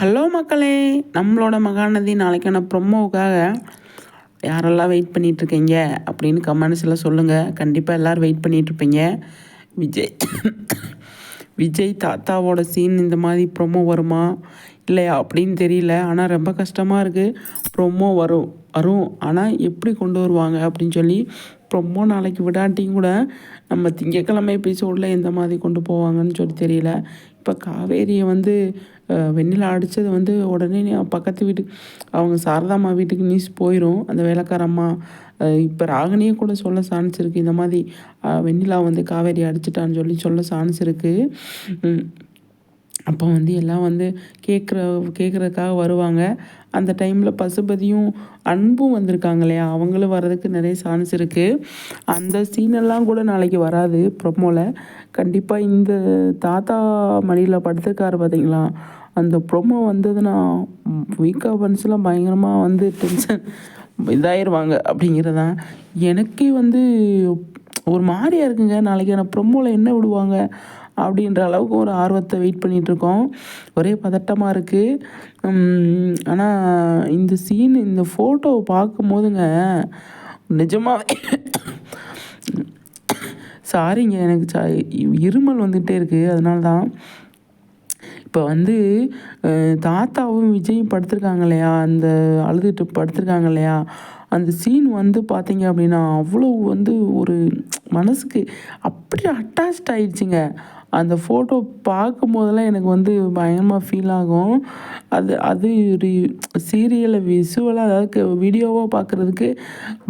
Hello மக்களே நம்மளோட மகாநதி நாளைக்கான ப்ரொமோவுக்காக யாரெல்லாம் வெயிட் பண்ணிகிட்ருக்கீங்க அப்படின்னு கமெண்ட்ஸில் சொல்லுங்கள் கண்டிப்பாக எல்லோரும் வெயிட் பண்ணிகிட்ருப்பீங்க விஜய் விஜய் தாத்தாவோட சீன் இந்த மாதிரி ப்ரொமோ வருமா? இல்லையா? அப்படின்னு தெரியல. ஆனால் ரொம்ப கஷ்டமாக இருக்குது ப்ரொமோ வரும் வரும். ஆனால் எப்படி கொண்டு வருவாங்க அப்படின்னு சொல்லி ரொம்ப நாளைக்கு விடாட்டியும் கூட நம்ம திங்கக்கிழமை எபிசோடில் எந்த மாதிரி கொண்டு போவாங்கன்னு சொல்லி தெரியல. இப்போ காவேரியை வந்து வெண்ணில் அடித்தது வந்து உடனே பக்கத்து வீட்டுக்கு அவங்க சாரதாம்மா வீட்டுக்கு நியூஸ் போயிடும் அந்த வேலைக்காரம்மா இப்போ ராகினியே கூட சொல்ல சான்ஸ் இருக்குது இந்த மாதிரி வெண்ணிலா வந்து காவேரி அடிச்சிட்டான்னு சொல்லி சொல்ல சான்ஸ் இருக்குது அப்போ வந்து எல்லாம் வந்து கேட்குற கேட்குறதுக்காக வருவாங்க. அந்த டைமில் பசுபதியும் அன்பும் வந்திருக்காங்க இல்லையா? அவங்களும் வர்றதுக்கு நிறைய சான்ஸ் இருக்குது அந்த சீனெல்லாம் கூட நாளைக்கு வராது ப்ரொமோவில் கண்டிப்பாக இந்த தாத்தா மடியில் படுத்துருக்காரு பார்த்தீங்களா அந்த ப்ரொமோ வந்ததுன்னா வீக்கா பன்ஸ்லாம் பயங்கரமாக வந்து டென்ஷன் இதாயிருவாங்க அப்படிங்கிறதான் எனக்கே வந்து ஒரு மாதிரியாக இருக்குங்க. நாளைக்கு நான் ப்ரொமோவில் என்ன விடுவாங்க? அப்படின்ற அளவுக்கு ஒரு ஆர்வத்தை வெயிட் பண்ணிகிட்ருக்கோம் ஒரே பதட்டமாக இருக்குது ஆனால் இந்த சீன் இந்த ஃபோட்டோவை பார்க்கும் போதுங்க நிஜமாக சாரிங்க எனக்கு சா இருமல் வந்துகிட்டே இருக்குது அதனால தான் இப்போ வந்து தாத்தாவும் விஜயும் படுத்திருக்காங்க இல்லையா? அந்த அழுதுட்டு படுத்திருக்காங்க இல்லையா? அந்த சீன் வந்து பார்த்தீங்க அப்படின்னா அவ்வளோ வந்து ஒரு மனசுக்கு அப்படியே அட்டாச்ட் ஆயிடுச்சுங்க. அந்த ஃபோட்டோ பார்க்கும் போதெல்லாம் எனக்கு வந்து பயங்கரமாக ஃபீல் ஆகும். அது அது ஒரு சீரியலை விசுவலாக அதாவது வீடியோவாக பார்க்குறதுக்கு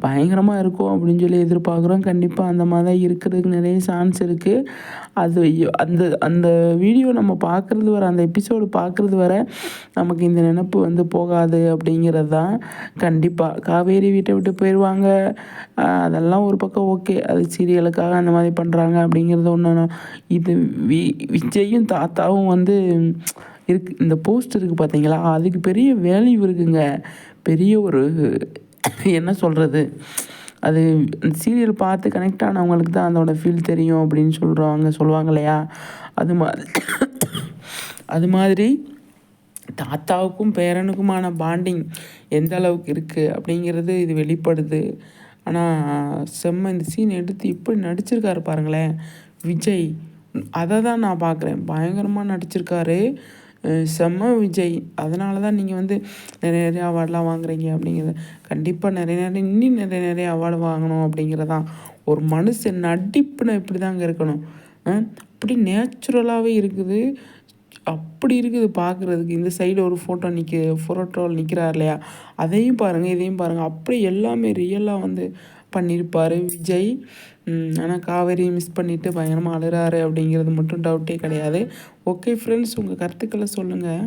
பயங்கரமாக இருக்கும் அப்படின்னு சொல்லி எதிர்பார்க்குறோம். கண்டிப்பாக அந்த மாதிரி தான் இருக்கிறதுக்கு நிறைய சான்ஸ் இருக்குது அது அந்த அந்த வீடியோ நம்ம பார்க்குறது வர அந்த எபிசோடு பார்க்குறது வர நமக்கு இந்த நினப்பு வந்து போகாது அப்படிங்கிறது தான் கண்டிப்பாக காவேரி வீட்டை விட்டு போயிடுவாங்க அதெல்லாம் ஒரு பக்கம் ஓகே அது சீரியலுக்காக அந்த மாதிரி பண்ணுறாங்க அப்படிங்கிறது ஒன்று இது வி விஜயும் தாத்தாவும் வந்து இருக்கு இந்த போஸ்ட் இருக்குது பார்த்தீங்களா அதுக்கு பெரிய வேல்யூ இருக்குங்க. பெரிய ஒரு என்ன சொல்கிறது அது சீரியல் பார்த்து கனெக்ட் ஆனவங்களுக்கு தான் அதோட ஃபீல் தெரியும் அப்படின்னு சொல்கிறவங்க சொல்லுவாங்க இல்லையா? அது மாதிரி அது மாதிரி தாத்தாவுக்கும் பேரனுக்குமான பாண்டிங் எந்த அளவுக்கு இருக்குது அப்படிங்கிறது இது வெளிப்படுது. ஆனால் செம்ம இந்த சீன் எடுத்து இப்படி நடிச்சிருக்காரு பாருங்களேன். விஜய் அதை தான் நான் பார்க்குறேன். பயங்கரமாக நடிச்சிருக்காரு. செம்ம விஜய். அதனால தான் நீங்கள் வந்து நிறைய நிறைய அவார்டெலாம் வாங்குறீங்க அப்படிங்கிறது கண்டிப்பாக நிறைய நிறைய இன்னும் நிறைய நிறைய அவார்டு வாங்கணும் அப்படிங்கிறதான். ஒரு மனுஷன் நடிப்புனா இப்படி தாங்க இருக்கணும் அப்படி நேச்சுரலாகவே இருக்குது. அப்படி இருக்குது பார்க்குறதுக்கு. இந்த சைடு ஒரு ஃபோட்டோ நிற்க ஃபோட்டோவில் நிற்கிறார் இல்லையா? அதையும் பாருங்கள் இதையும் பாருங்கள் அப்படி எல்லாமே ரியலாக வந்து பண்ணியிருப்பார் விஜய். ஆனால் காவேரி மிஸ் பண்ணிவிட்டு பயங்கரமாக அழுகிறாரு அப்படிங்கிறது மட்டும் டவுட்டே கிடையாது. ஓகே ஃப்ரெண்ட்ஸ் உங்கள் கருத்துக்களை சொல்லுங்கள்